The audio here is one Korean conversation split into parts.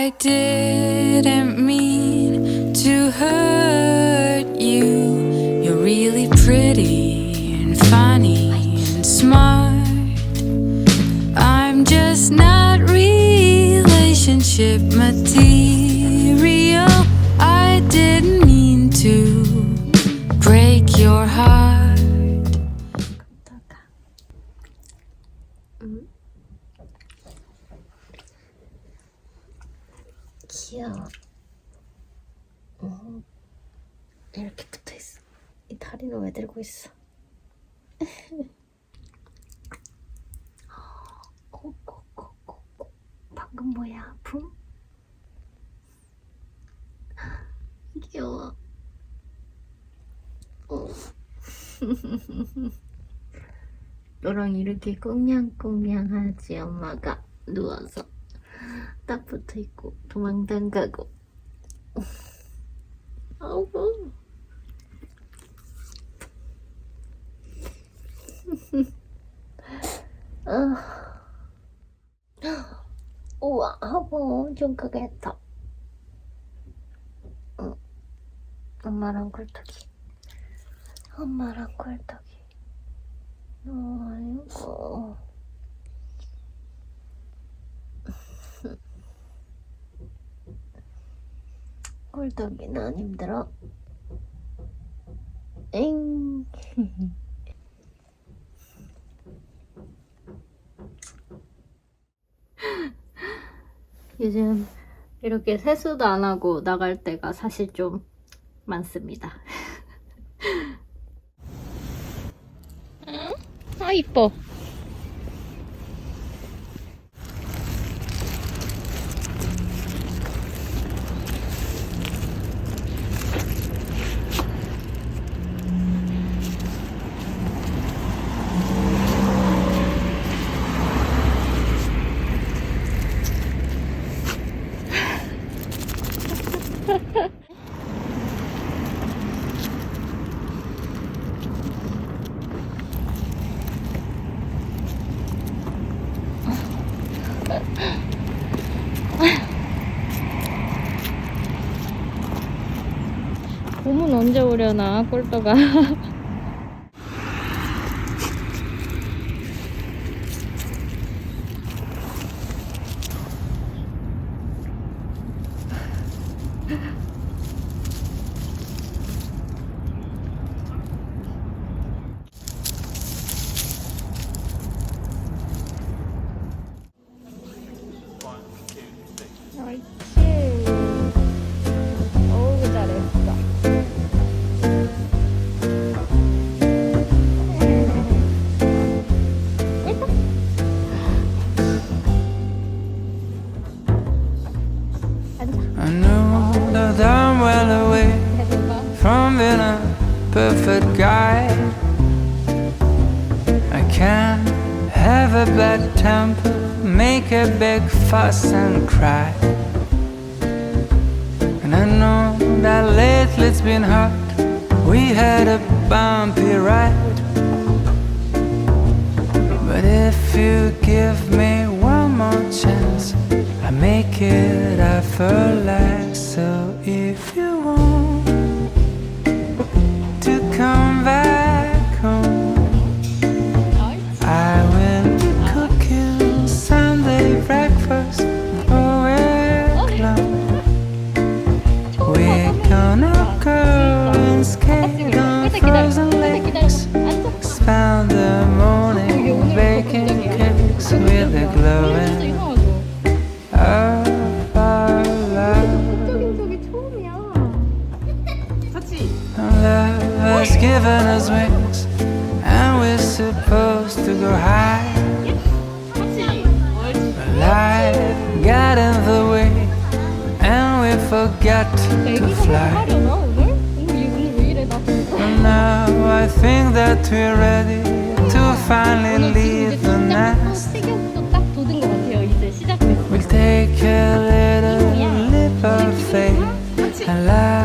I didn't mean to hurt you. You're really pretty 왜 들고 있어? 방금 뭐야? 아픔? 귀여워. 어. 너랑 이렇게 꽁냥꽁냥하지 엄마가 누워서 딱 붙어 있고 도망당 가고 아우 우와 하고 엄청 크게 했다. 응. 엄마랑 꿀떡이. 엄마랑 꿀떡이. 아이고. 꿀떡이는 안 힘들어. 엥 요즘 이렇게 세수도 안 하고 나갈 때가 사실 좀 많습니다. 아 이뻐. 봄은 언제 오려나 꿀떡아. and cry. And I know that lately it's been hard. We had a bumpy ride. But if you give me one more chance, I make it effortless. So forgot to fly. And now I think that we're ready to finally leave the nest. We'll take a little leap of faith, and I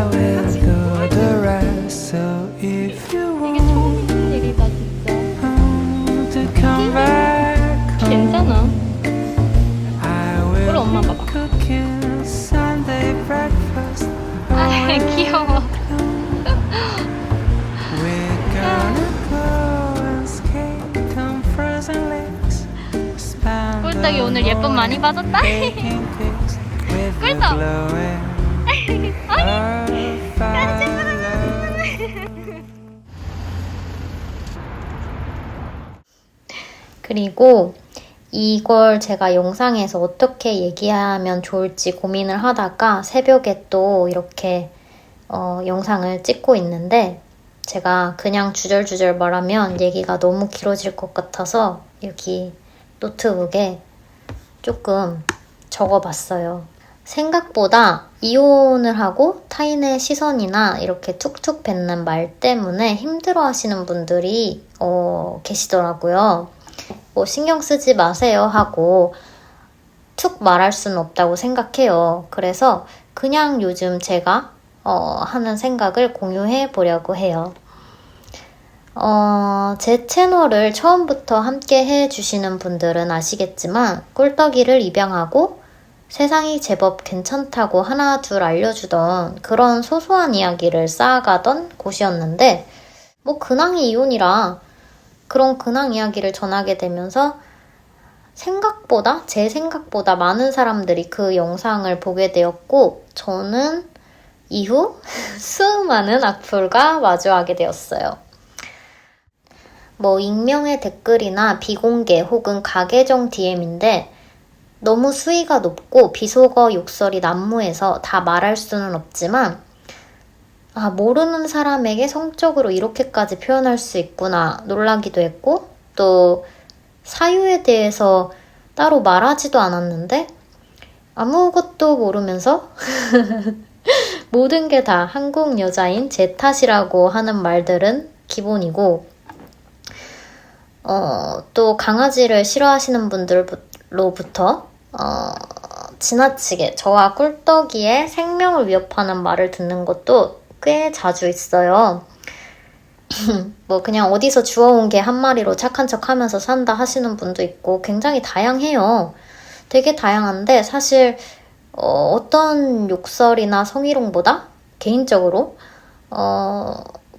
귀여워. 꿀떡이 오늘 예쁨 많이 받았다. 꿀떡. 그리고 이걸 제가 영상에서 어떻게 얘기하면 좋을지 고민을 하다가 새벽에 또 이렇게 어, 영상을 찍고 있는데 제가 그냥 주절주절 말하면 얘기가 너무 길어질 것 같아서 여기 노트북에 조금 적어봤어요. 생각보다 이혼을 하고 타인의 시선이나 이렇게 툭툭 뱉는 말 때문에 힘들어 하시는 분들이 어, 계시더라고요. 뭐 신경 쓰지 마세요 하고 툭 말할 수는 없다고 생각해요. 그래서 그냥 요즘 제가 어, 하는 생각을 공유해 보려고 해요. 어, 제 채널을 처음부터 함께 해 주시는 분들은 아시겠지만 꿀떡이를 입양하고 세상이 제법 괜찮다고 하나 둘 알려주던 그런 소소한 이야기를 쌓아가던 곳이었는데 뭐 근황이 이혼이라 그런 근황 이야기를 전하게 되면서 생각보다, 제 생각보다 많은 사람들이 그 영상을 보게 되었고, 저는 이후 수많은 악플과 마주하게 되었어요. 뭐, 익명의 댓글이나 비공개 혹은 가계정 DM인데, 너무 수위가 높고 비속어 욕설이 난무해서 다 말할 수는 없지만, 아, 모르는 사람에게 성적으로 이렇게까지 표현할 수 있구나 놀라기도 했고, 또 사유에 대해서 따로 말하지도 않았는데, 아무것도 모르면서 모든 게 다 한국 여자인 제 탓이라고 하는 말들은 기본이고, 어, 또 강아지를 싫어하시는 분들로부터, 어, 지나치게 저와 꿀떡이의 생명을 위협하는 말을 듣는 것도 꽤 자주 있어요. 뭐 그냥 어디서 주워온 게 한 마리로 착한 척 하면서 산다 하시는 분도 있고 굉장히 다양해요. 되게 다양한데 사실 어, 어떤 욕설이나 성희롱보다 개인적으로 어,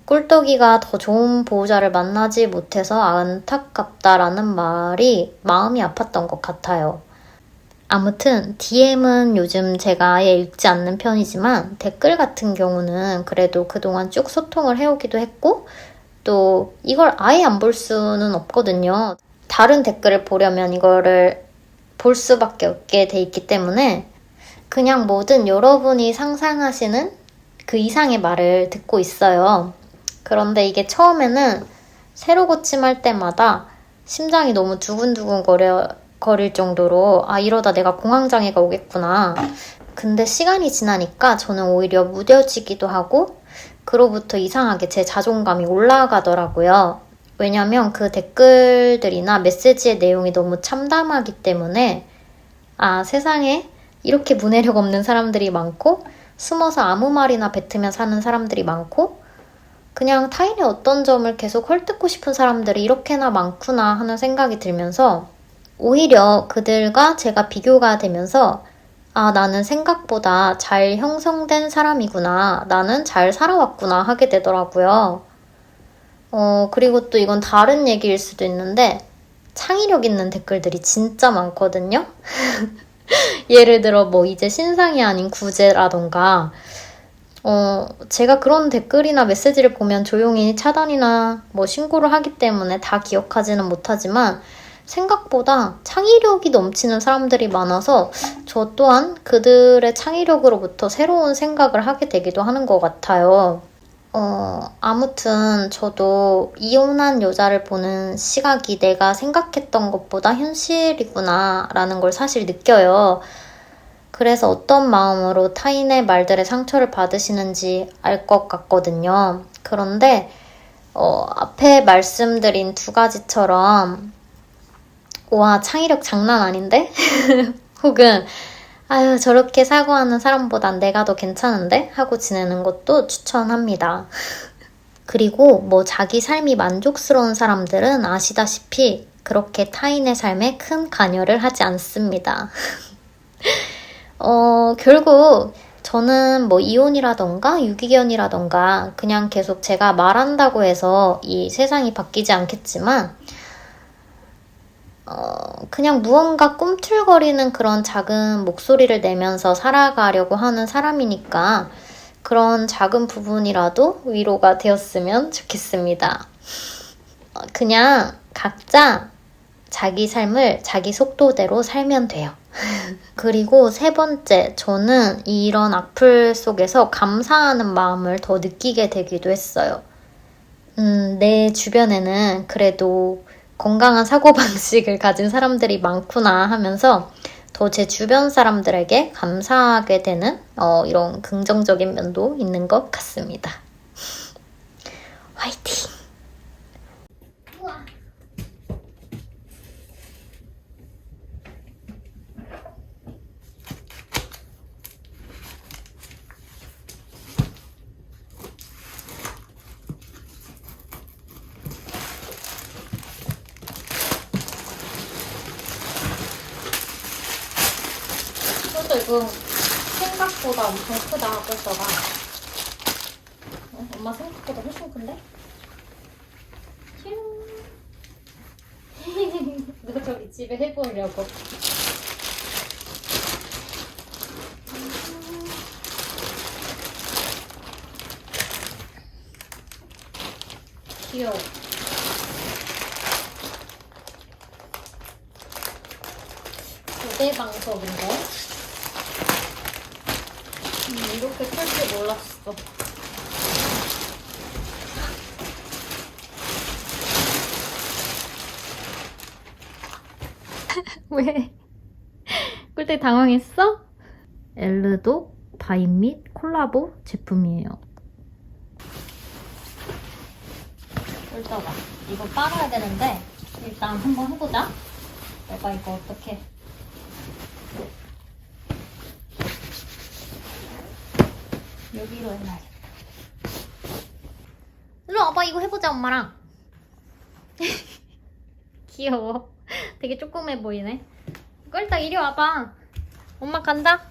꿀떡이가 더 좋은 보호자를 만나지 못해서 안타깝다라는 말이 마음이 아팠던 것 같아요. 아무튼 DM은 요즘 제가 아예 읽지 않는 편이지만 댓글 같은 경우는 그래도 그동안 쭉 소통을 해오기도 했고 또 이걸 아예 안 볼 수는 없거든요. 다른 댓글을 보려면 이거를 볼 수밖에 없게 돼 있기 때문에 그냥 뭐든 여러분이 상상하시는 그 이상의 말을 듣고 있어요. 그런데 이게 처음에는 새로 고침할 때마다 심장이 너무 두근두근 거려 거릴 정도로 아 이러다 내가 공황장애가 오겠구나. 근데 시간이 지나니까 저는 오히려 무뎌지기도 하고 그로부터 이상하게 제 자존감이 올라가더라고요. 왜냐면 그 댓글들이나 메시지의 내용이 너무 참담하기 때문에 아 세상에 이렇게 문해력 없는 사람들이 많고 숨어서 아무 말이나 뱉으며 사는 사람들이 많고 그냥 타인의 어떤 점을 계속 헐뜯고 싶은 사람들이 이렇게나 많구나 하는 생각이 들면서 오히려 그들과 제가 비교가 되면서 아, 나는 생각보다 잘 형성된 사람이구나. 나는 잘 살아왔구나 하게 되더라고요. 어, 그리고 또 이건 다른 얘기일 수도 있는데 창의력 있는 댓글들이 진짜 많거든요. 예를 들어 뭐 이제 신상이 아닌 구제라던가 어, 제가 그런 댓글이나 메시지를 보면 조용히 차단이나 뭐 신고를 하기 때문에 다 기억하지는 못하지만 생각보다 창의력이 넘치는 사람들이 많아서 저 또한 그들의 창의력으로부터 새로운 생각을 하게 되기도 하는 것 같아요. 어, 아무튼 저도 이혼한 여자를 보는 시각이 내가 생각했던 것보다 현실이구나 라는 걸 사실 느껴요. 그래서 어떤 마음으로 타인의 말들에 상처를 받으시는지 알 것 같거든요. 그런데 어, 앞에 말씀드린 두 가지처럼 와 창의력 장난 아닌데? 혹은 아유 저렇게 사고하는 사람보단 내가 더 괜찮은데? 하고 지내는 것도 추천합니다. 그리고 뭐 자기 삶이 만족스러운 사람들은 아시다시피 그렇게 타인의 삶에 큰 관여를 하지 않습니다. 어, 결국 저는 뭐 이혼이라던가 유기견이라던가 그냥 계속 제가 말한다고 해서 이 세상이 바뀌지 않겠지만 어, 그냥 무언가 꿈틀거리는 그런 작은 목소리를 내면서 살아가려고 하는 사람이니까 그런 작은 부분이라도 위로가 되었으면 좋겠습니다. 어, 그냥 각자 자기 삶을 자기 속도대로 살면 돼요. 그리고 세 번째, 저는 이런 악플 속에서 감사하는 마음을 더 느끼게 되기도 했어요. 음, 내 주변에는 그래도 건강한 사고방식을 가진 사람들이 많구나 하면서 더 제 주변 사람들에게 감사하게 되는 어, 이런 긍정적인 면도 있는 것 같습니다. 화이팅! 이거 생각보다 엄청 크다 어? 엄마 생각보다 훨씬 큰데? 휴. 너 저기 집에 해보려고 귀여워 고대 방석인데 음, 이렇게 클 줄 몰랐어. 왜? 꿀때 당황했어? 엘르도 바인밋 콜라보 제품이에요. 꿀떡아, 이거 빨아야 되는데 일단 한번 해보자. 내가 이거 어떻게? 여기로 해놔야겠다. 일로 와봐, 이거 해보자, 엄마랑. 귀여워. 되게 조그매 보이네. 꿀떡 이리 와봐. 엄마 간다.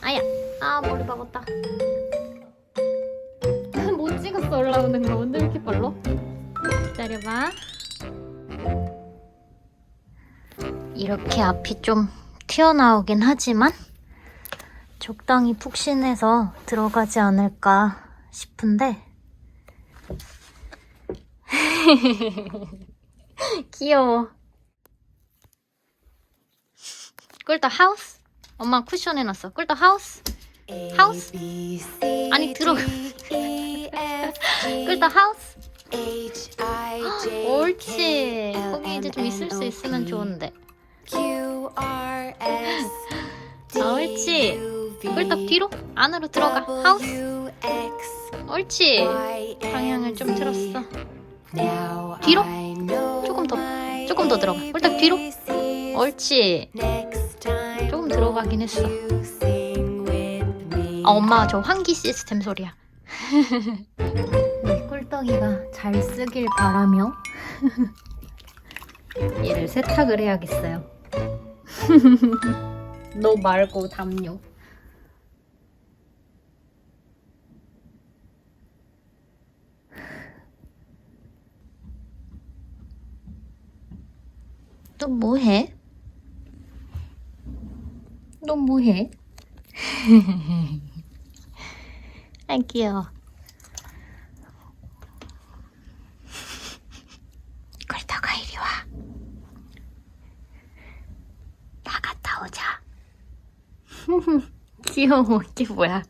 아야, 아 머리 박았다. 못 찍었어 올라오는 거. 언제 이렇게 빨라? 기다려봐. 이렇게 앞이 좀 튀어나오긴 하지만 적당히 푹신해서 들어가지 않을까 싶은데 귀여워 꿀떡 하우스? 엄마 쿠션 해놨어 꿀떡 하우스? 하우스? 아니 들어가 꿀떡 하우스? 옳지 거기 이제 좀 있을 수 있으면 좋은데 아 옳지 꿀떡 뒤로 안으로 들어가. 하우스. 옳지. 방향을 좀 틀었어. 뒤로? 조금 더 조금 더 들어가. 꿀떡 뒤로? 옳지. 조금 들어가긴 했어. 아 엄마 저 환기 시스템 소리야. 우리 꿀떡이가 잘 쓰길 바라며? 얘를 세탁을 해야겠어요. 너 말고 담요 또 뭐해? 너 뭐해? 아 귀여워. 꿀떡아 이리 와. 나갔다 오자. 귀여워. 이게 뭐야?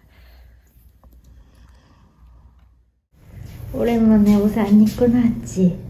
오랜만에 옷을 안 입고 나왔지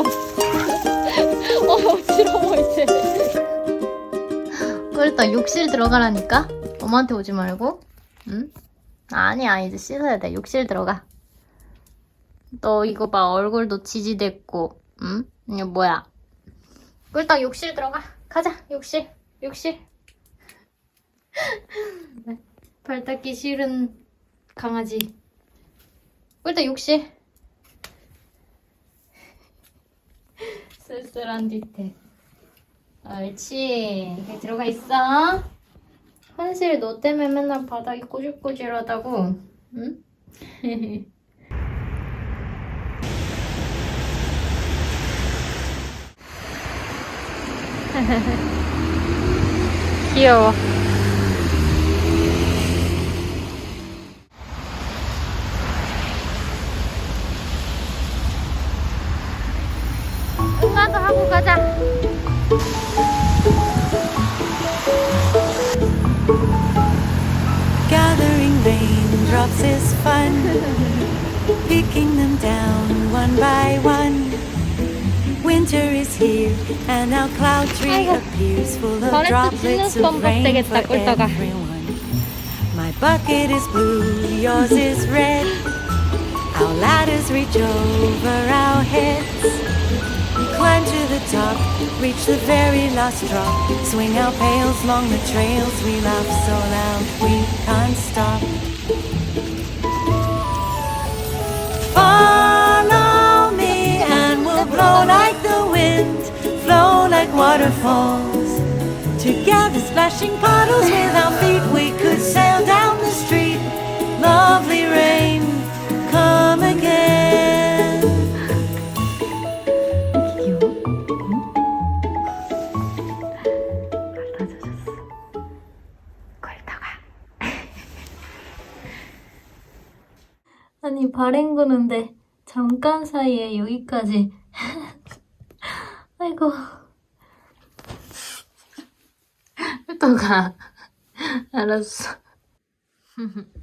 어, 어지러워 이제. 그랬다 욕실 들어가라니까? 엄마한테 오지 말고. 응? 아니야 이제 씻어야 돼. 욕실 들어가. 너 이거 봐 얼굴도 지지됐고. 응? 이거 뭐야? 꿀딱 욕실 들어가. 가자 욕실 욕실. 발 닦기 싫은 강아지. 꿀딱 욕실. 쓸쓸한 뒤태. 옳지. 여기 들어가 있어. 현실 너 때문에 맨날 바닥이 꼬질꼬질하다고. 응? 귀여워. Now cloud tree appears full of droplets of rain for everyone. My bucket is blue, yours is red. Our ladders reach over our heads. We climb to the top, reach the very last drop. Swing our pails along the trails. We laugh so loud we can't stop. Follow me and we'll blow like the wind. Waterfalls. Together, splashing puddles with our feet, we could sail down the street. Lovely rain, come again. 아니 발 헹구는데 잠깐 사이에 여기까지 아이고 또가. 알았어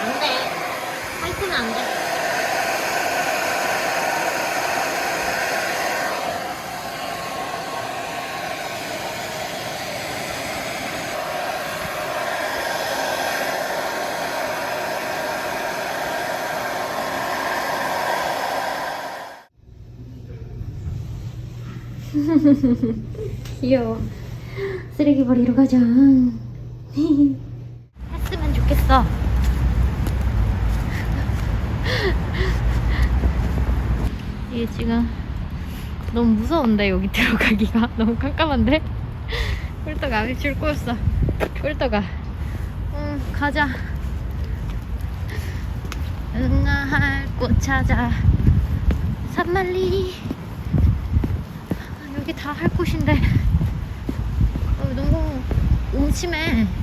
안돼 화이트는 안돼 귀여워. 쓰레기 버리러 가자. 했으면 좋겠어. 이게 지금 너무 무서운데 여기 들어가기가? 너무 깜깜한데? 꿀떡아 일줄 꼬였어. 꿀떡아. 응 가자. 응아할 꽃 찾아. 산말리 다 할 곳인데 어, 너무 음침해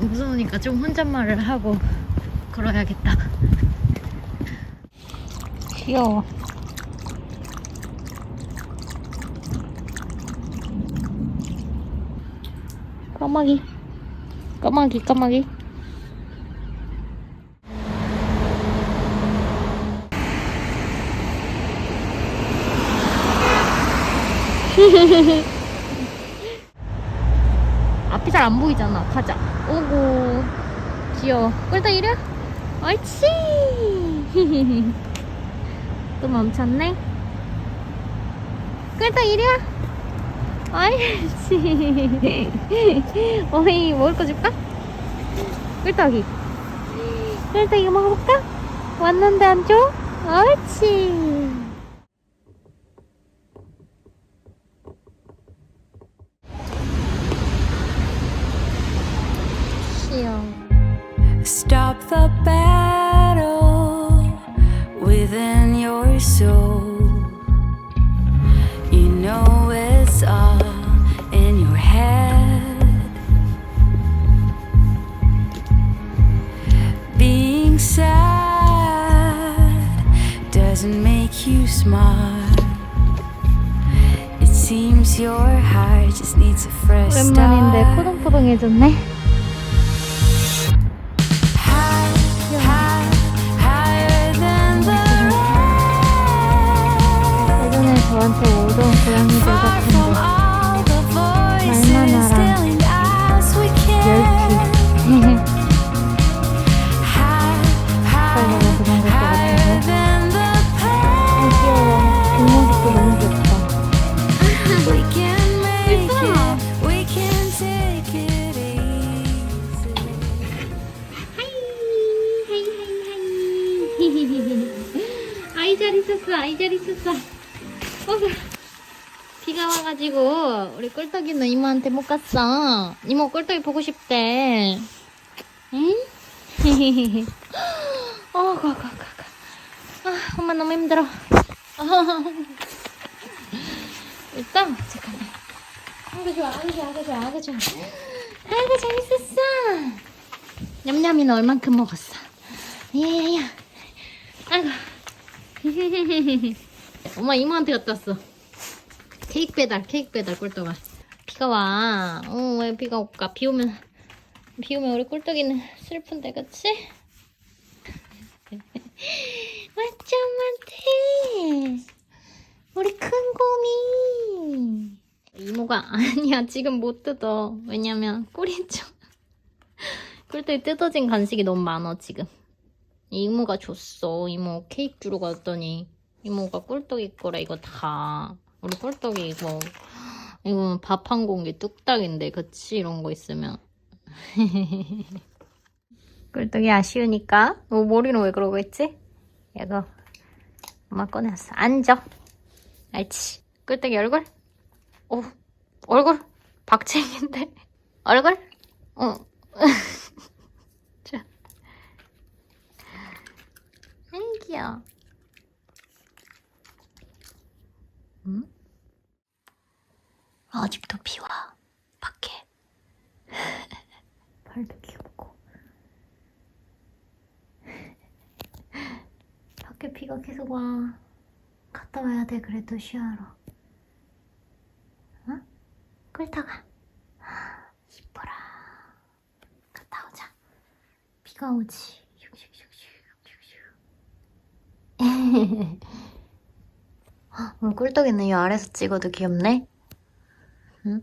무서우니까 좀 혼잣말을 하고 걸어야겠다. 귀여워. 까마귀. 까마귀, 까마귀. 앞이 잘 안 보이잖아. 가자. 오고. 귀여워. 이리 와. 옳지. 또 멈췄네. 이리 와. 옳지. 어이, 먹을 거 줄까? 꿀떡이. 꿀떡 이거 먹어볼까? 왔는데 안 줘? 옳지. 비가 와가지고 우리 꿀떡이는 이모한테 못 갔어. 이모 꿀떡이 보고 싶대. 응? 어, 가, 가, 가, 가. 아, 엄마 너무 힘들어. 일단 잠깐만. 아이고 좋아, 아이고 좋아, 아이고 좋아, 아이고 좋아. 아이고 재밌었어. 냠냠이 는 얼만큼 먹었어? 야야야. 아이고. 엄마 이모한테 갔다 왔어. 케이크 배달, 케이크 배달 꿀떡아. 비가 와. 어, 왜 비가 올까? 비 오면, 비 오면 우리 꿀떡이는 슬픈데, 그치? 맞짱한테 우리 큰 곰이. 이모가 아니야, 지금 못 뜯어. 왜냐면 꿀이 좀. 꿀떡이 뜯어진 간식이 너무 많아, 지금. 이모가 줬어. 이모 케이크 주러 갔더니 이모가 꿀떡이 거래 이거 다. 우리 꿀떡이 이거 이거 밥 한 공기 뚝딱인데 그치 이런 거 있으면. 꿀떡이 아쉬우니까. 너 머리는 왜 그러고 있지? 이거 엄마 꺼내왔어. 앉아. 알지. 꿀떡이 얼굴? 오 얼굴 박쟁인데 얼굴? 어. 자. 아이 귀여워. 응? 아직도 비와 밖에. 발도 귀엽고. 밖에 비가 계속 와. 갔다 와야 돼 그래도 쉬하러. 응? 꿀타가. 이뻐라. 갔다 오자. 비가 오지. 슉슉슉슉슉슉. 오늘 꿀떡 있는 이 아래서 찍어도 귀엽네. 응?